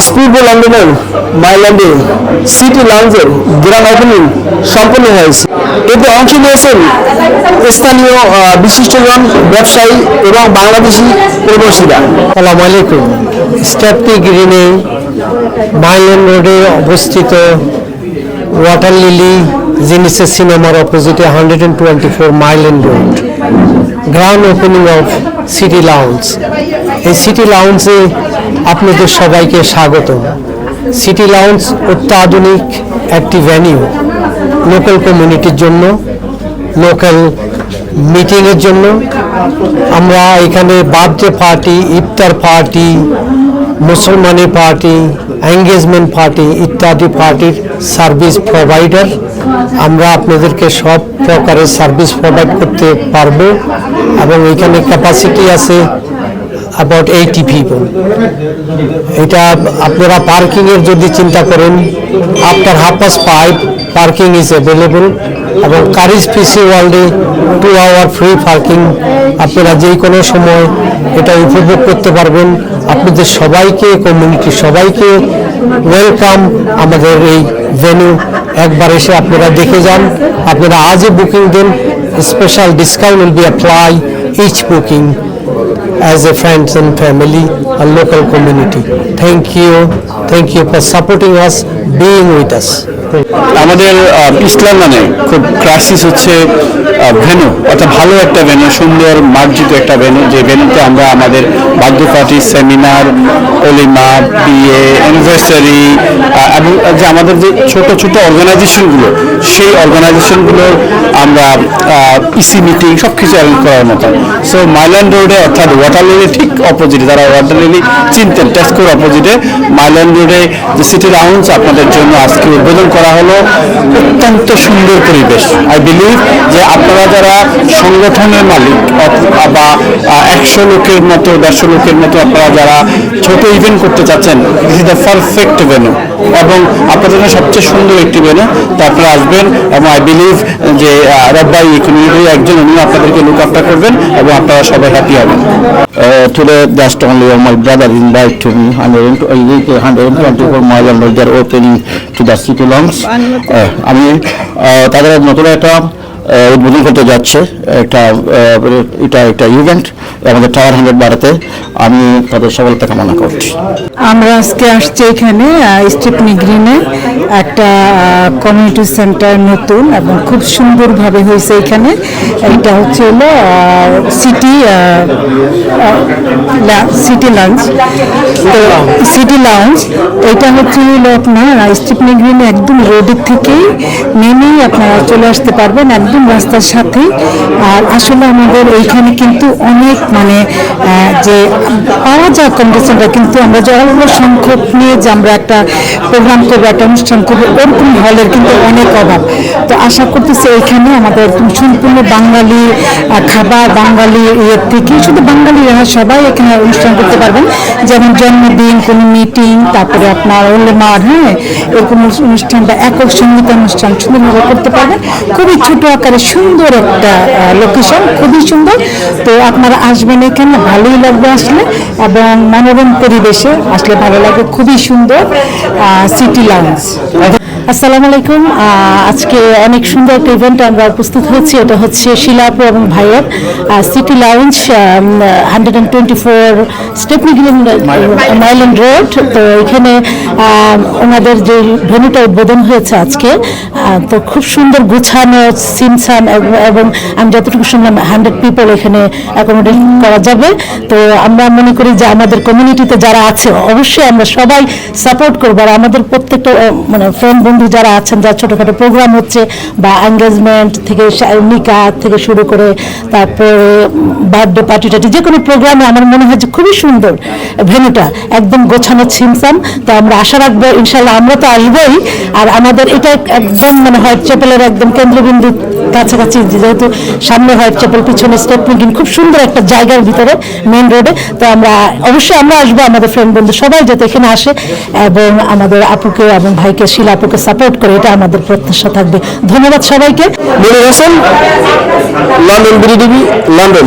আজ পূর্ব লন্ডনের মাইল্যান্ডে সিটি লাউঞ্জের গ্রান্ড ওপেনিং সম্পন্ন হয়েছে। এতে অংশ নিয়েছেন স্থানীয় বিশিষ্টজন ব্যবসায়ী এবং বাংলাদেশি প্রবাসীরা। আসসালামু আলাইকুম। স্ট্যাপনি গ্রিনে মাইলেন রোডে অবস্থিত ওয়াটার লিলি জিনিসের সিনেমার অপোজিটে hundred and twenty four mile end road, ground opening of city lounge এই সিটি লাউন্সে আপনাদের সবাইকে স্বাগত। সিটি লাউন্স অত্যাধুনিক একটি ভেনিউ লোকাল কমিউনিটির জন্য লোকাল মিটিংয়ের জন্য। আমরা এখানে বার্থডে পার্টি, ইফতার পার্টি, মুসলমানি পার্টি এঙ্গেজমেন্ট পার্টি ইত্যাদি পার্টির সার্ভিস প্রোভাইডার আমরা আপনাদেরকে সব প্রকারের সার্ভিস প্রোভাইড করতে পারব এবং এখানে ক্যাপাসিটি আছে অ্যাবাউট এইটি পিপল এটা আপনারা পার্কিংয়ের যদি চিন্তা করেন after half past five parking is available এবং কারিজ পিসি ওয়ার্ল্ডে টু আওয়ার ফ্রি পার্কিং আপনারা যে কোনো সময় এটা উপভোগ করতে পারবেন। আপনাদের সবাইকে কমিউনিটি সবাইকে ওয়েলকাম আমাদের এই ভেন্যু একবার এসে আপনারা দেখে যান। আপনারা আজই booking then. Special discount will be apply each booking as a friends and family, a local community. Thank you, thank you for supporting us, being with us. আমাদের ইসলাম মানে খুব ক্রাইসিস হচ্ছে ভেনু অর্থাৎ ভালো একটা ভেনু সুন্দর মার্জিত একটা ভেনু যে ভেনুতে আমরা আমাদের বার্থডে পার্টি সেমিনার অলিমা বিয়ে অ্যানিভার্সারি এবং যে আমাদের যে ছোট ছোট অর্গানাইজেশনগুলো সেই অর্গানাইজেশনগুলোর আমরা ইসি মিটিং সব কিছু অ্যারেঞ্জ করার মতো। সো মাইল্যান্ড রোডে অর্থাৎ ওয়াটার লিলি ঠিক অপোজিটে যারা ওয়াটার লিলি চিনতেন টেস্কোর অপোজিটে মাইল্যান্ড রোডে যে সিটি রাউন্ডস আপনাদের জন্য আজকে উদ্বোধন করা হলো অত্যন্ত সুন্দর পরিবেশ। আই বিলিভ যে আপনারা যারা সংগঠনের মালিক বা একশো লোকের মতো দেড়শো লোকের মতো আপনারা যারা ছোট ইভেন্ট করতে চাচ্ছেন this is the perfect venue এবং আপনাদের জন্য সবচেয়ে সুন্দর একটি ভেনু তো আপনারা আসবেন এবং আই বিলিভ যে রব্বাই কমিউনিটির একজন উনি আপনাদেরকে লুক আফটার করবেন এবং আপনারা সবাই হ্যাপি হবেন। Today just only my brother invite to me 124 mile and they are to the city lounge আহ, আমি তাদের নতুন একটা উদ্বোধন করতে যাচ্ছে একটা আহ, এটা একটা ইভেন্ট আমাদের টাওয়ার হান্ড্রেড বাড়াতে। আমি তাদের সফলতা কামনা করছি। আমরা আজকে আসছি এখানে স্টিপনি গ্রিনে একটা কমিউনিটি সেন্টার নতুন এবং খুব সুন্দরভাবে হয়েছে এখানে। এটা হচ্ছে হলো সিটি সিটি তো সিটি লাউঞ্জ এটা হচ্ছে হলো আপনার স্টিপনি গ্রিনে একদম রোডের থেকেই নেমেই আপনারা চলে আসতে পারবেন। একদম রাস্তার সাথেই আর আসলে আমাদের এইখানে কিন্তু অনেক মানে যে পাওয়া যায় কম্পিটিশনটা কিন্তু আমরা অল্প সংখ্যক নিয়ে যে আমরা একটা প্রোগ্রাম করব, একটা অনুষ্ঠান করব, ওরকম হলের কিন্তু অনেক অভাব। তো আশা করতেছি এইখানে আমাদের সম্পূর্ণ বাঙালি খাবার বাঙালি ইয়ের থেকে, শুধু বাঙালিরা সবাই এখানে অনুষ্ঠান করতে পারবেন। যেমন জন্মদিন, কোনো মিটিং তারপরে আপনার ওলেমার হ্যাঁ এরকম অনুষ্ঠান বা একক সংগীত অনুষ্ঠান সুন্দরভাবে করতে পারবেন। খুবই ছোট আকারে সুন্দর একটা লোকেশন খুবই সুন্দর। তো আপনারা আসবেন এখানে, ভালোই লাগবে আসলে। এবং মনোরম পরিবেশে আসলে ভালো লাগবে, খুবই সুন্দর সিটি লাউন্স আসসালামু আলাইকুম। আজকে অনেক সুন্দর একটা ইভেন্ট আমরা উপস্থিত হয়েছি। এটা হচ্ছে শিলাপু এবং ভাইয়ের City Lounge hundred and twenty four Stepney Mile End road তো এখানে ওনাদের যে ভেনুটা উদ্বোধন হয়েছে আজকে তো খুব সুন্দর গুছানো এবং- এবং আমি যতটুকু শুনলাম হান্ড্রেড পিপল এখানে অ্যাকোমোডেট করা যাবে। তো আমরা মনে করি যে আমাদের কমিউনিটিতে যারা আছে, অবশ্যই আমরা সবাই সাপোর্ট করব। আর আমাদের প্রত্যেকটা মানে ফ্রেন্ড বন্ধু যারা আছেন, যারা ছোটোখাটো প্রোগ্রাম হচ্ছে বা এঙ্গেজমেন্ট থেকে নিকা থেকে শুরু করে তারপর বার্থডে পার্টি টাটি, যে কোনো প্রোগ্রামে আমার মনে হয় যে খুবই সুন্দর ভেনুটা, একদম গোছানো ছিমসাম তো আমরা আশা রাখব ইনশাল্লাহ আমরা তো আসবোই। আর আমাদের এটা একদম মানে হোয়াইট চ্যাপেলের একদম কেন্দ্রবিন্দু কাছাকাছি, যেহেতু সামনে হোয়াইট চ্যাপেল, পিছনে স্টেপ মিটিং, খুব সুন্দর একটা জায়গার ভিতরে মেন রোডে তো আমরা অবশ্যই আমরা আসব আমাদের ফ্রেন্ড বন্ধু সবাই যাতে এখানে আসে এবং আমাদের আপুকে এবং ভাইকে, শিলা আপুকে সাপোর্ট করে এটা আমাদের প্রত্যাশা থাকবে। ধন্যবাদ সবাইকে। London London